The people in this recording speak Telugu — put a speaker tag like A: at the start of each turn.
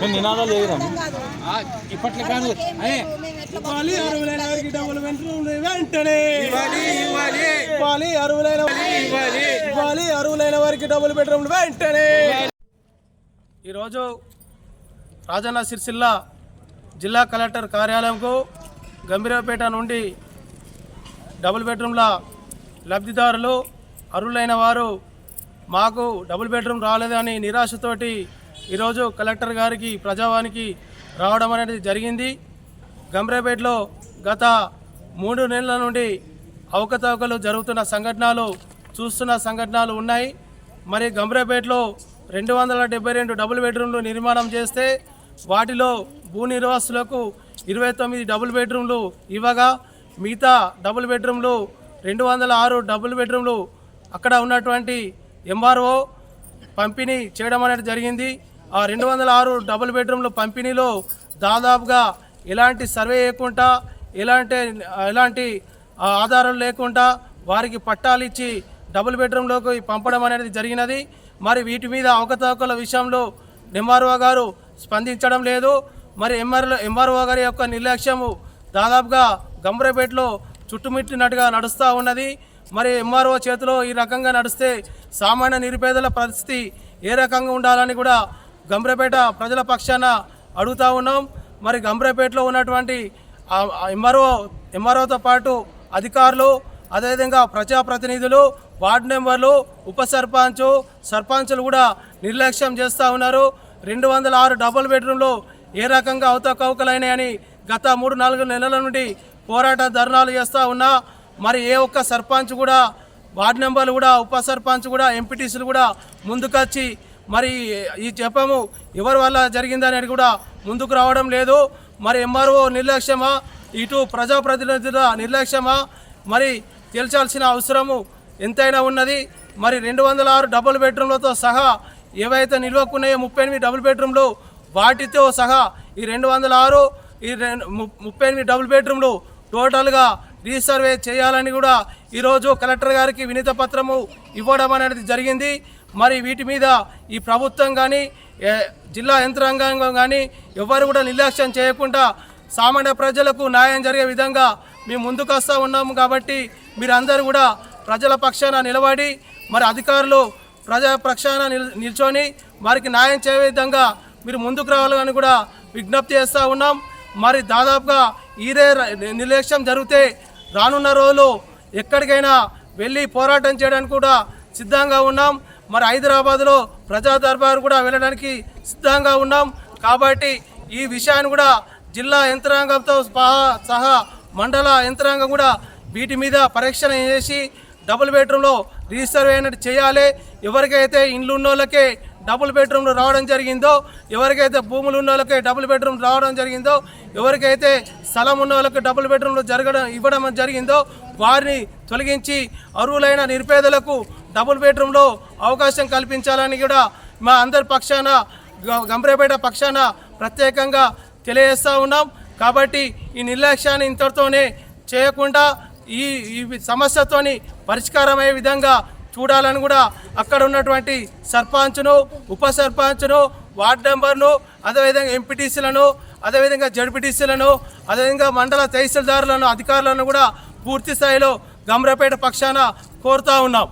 A: మేము నినాదాలు చేయరాం
B: ఇప్పట్లో కాదు.
C: ఇవ్వాలి అరువులైన వారికి డబ్బులు వెంటనే వెంటనే.
B: ఇవ్వాలి
C: అరువులైన
B: ఇవ్వాలి
C: అరువులైన వారికి డబుల్ బెడ్రూమ్లు వెంటనే. ఈరోజు రాజన్న సిరిసిల్ల జిల్లా కలెక్టర్ కార్యాలయంకు గంభీరపేట నుండి డబుల్ బెడ్రూమ్ల లబ్ధిదారులు అర్హులైన వారు మాకు డబుల్ బెడ్రూమ్ రాలేదని నిరాశతోటి ఈరోజు కలెక్టర్ గారికి ప్రజావానికి రావడం అనేది జరిగింది. గంబ్రేపేటలో గత మూడు నెలల నుండి అవకతవకలు జరుగుతున్న సంఘటనలు చూస్తున్న సంఘటనలు ఉన్నాయి. మరి గంబ్రేపేటలో రెండు వందల డెబ్బై రెండు డబుల్ బెడ్రూమ్లు నిర్మాణం చేస్తే వాటిలో భూ నిర్వాసులకు ఇరవై తొమ్మిది డబుల్ బెడ్రూమ్లు ఇవ్వగా మిగతా డబుల్ బెడ్రూమ్లు రెండు వందల ఆరు డబుల్ బెడ్రూమ్లు అక్కడ ఉన్నటువంటి ఎంఆర్ఓ పంపిణీ చేయడం అనేది జరిగింది. ఆ రెండు వందల ఆరు డబుల్ బెడ్రూమ్ల పంపిణీలో దాదాపుగా ఎలాంటి సర్వే చేయకుండా ఎలాంటి ఎలాంటి ఆధారం ఆధారాలు లేకుండా వారికి పట్టాలు ఇచ్చి డబుల్ బెడ్రూమ్లోకి పంపడం అనేది జరిగినది. మరి వీటి మీద అవకతవకల విషయంలో ఎంఆర్ఓ గారు స్పందించడం లేదు. మరి ఎంఆర్ఓ ఎంఆర్ఓ గారి యొక్క నిర్లక్ష్యము దాదాపుగా గంబ్రపేటలో చుట్టుముట్టినట్టుగా నడుస్తూ ఉన్నది. మరి ఎంఆర్ఓ చేతిలో ఈ రకంగా నడిస్తే సామాన్య నిరుపేదల పరిస్థితి ఏ రకంగా ఉండాలని కూడా గంబ్రపేట ప్రజల పక్షాన అడుగుతా ఉన్నాం. మరి గంబ్రపేటలో ఉన్నటువంటి ఎంఆర్ఓ ఎంఆర్ఓతో పాటు అధికారులు అదేవిధంగా ప్రజాప్రతినిధులు వార్డు మెంబర్లు ఉప సర్పంచ్ సర్పంచులు కూడా నిర్లక్ష్యం చేస్తూ ఉన్నారు. రెండు వందల ఆరు డబుల్ బెడ్రూమ్లు ఏ రకంగా అవతకవకలైనాయని గత మూడు నాలుగు నెలల నుండి పోరాట ధర్నాలు చేస్తూ ఉన్నా. మరి ఏ ఒక్క సర్పంచ్ కూడా వార్డు మెంబర్లు కూడా ఉప సర్పంచ్ కూడా ఎంపీటీసీలు కూడా ముందుకొచ్చి మరి ఈ చెప్పము ఎవరి వల్ల జరిగిందనేది కూడా ముందుకు రావడం లేదు. మరి ఎంఆర్ఓ నిర్లక్ష్యమా ఇటు ప్రజాప్రతినిధుల నిర్లక్ష్యమా మరి తేల్చాల్సిన అవసరము ఎంతైనా ఉన్నది. మరి రెండు వందల ఆరు డబుల్ బెడ్రూమ్లతో సహా ఏవైతే నిల్వకున్నాయో ముప్పై ఎనిమిది డబుల్ బెడ్రూమ్లు వాటితో సహా ఈ రెండు వందల ఆరు ఈ రెండు ముప్పై ఎనిమిది డబుల్ బెడ్రూమ్లు టోటల్గా రీసర్వే చేయాలని కూడా ఈరోజు కలెక్టర్ గారికి వినీత పత్రము ఇవ్వడం అనేది జరిగింది. మరి వీటి మీద ఈ ప్రభుత్వం కానీ జిల్లా యంత్రాంగం కానీ ఎవరు కూడా నిర్లక్ష్యం చేయకుండా సామాన్య ప్రజలకు న్యాయం జరిగే విధంగా మేము ముందుకొస్తూ ఉన్నాము కాబట్టి మీరందరూ కూడా ప్రజల పక్షాన నిలబడి మరి అధికారులు ప్రజా పక్షాన నిల్ నిల్చొని వారికి న్యాయం చేయ విధంగా మీరు ముందుకు రావాలని కూడా విజ్ఞప్తి చేస్తూ ఉన్నాం. మరి దాదాపుగా ఈరే నిర్లక్ష్యం జరిగితే రానున్న రోజులు ఎక్కడికైనా వెళ్ళి పోరాటం చేయడానికి కూడా సిద్ధంగా ఉన్నాం. మరి హైదరాబాద్లో ప్రజా దర్బార్ కూడా వెళ్ళడానికి సిద్ధంగా ఉన్నాం. కాబట్టి ఈ విషయాన్ని కూడా జిల్లా యంత్రాంగంతో సహా- సహా మండల యంత్రాంగం కూడా వీటి మీద పరీక్షణ చేసి డబుల్ బెడ్రూమ్లో రిజిస్టర్ అయినట్టు చేయాలి. ఎవరికైతే ఇండ్లు ఉన్న వాళ్ళకే డబుల్ బెడ్రూమ్లు రావడం జరిగిందో ఎవరికైతే భూములు ఉన్న వాళ్ళకే డబుల్ బెడ్రూమ్ రావడం జరిగిందో ఎవరికైతే స్థలం ఉన్న వాళ్ళకి డబుల్ బెడ్రూమ్లు జరగడం ఇవ్వడం జరిగిందో వారిని తొలగించి అరువులైన నిరుపేదలకు డబుల్ బెడ్రూమ్లో అవకాశం కల్పించాలని కూడా మా అందరి పక్షాన గ- గంభీరపేట పక్షాన ప్రత్యేకంగా తెలియజేస్తూ ఉన్నాం. కాబట్టి ఈ నిర్లక్ష్యాన్ని ఇంతటితోనే చేయకుండా ఈ ఈ సమస్యతోని పరిష్కారమయ్యే విధంగా చూడాలని కూడా అక్కడ ఉన్నటువంటి సర్పంచ్ను ఉప సర్పంచ్ను వార్డు మెంబర్ను అదేవిధంగా ఎంపీటీసీలను అదేవిధంగా జడ్పీటీసీలను అదేవిధంగా మండల తహసీల్దారులను అధికారులను కూడా పూర్తి స్థాయిలో గమ్రపేట పక్షాన కోరుతా ఉన్నాం.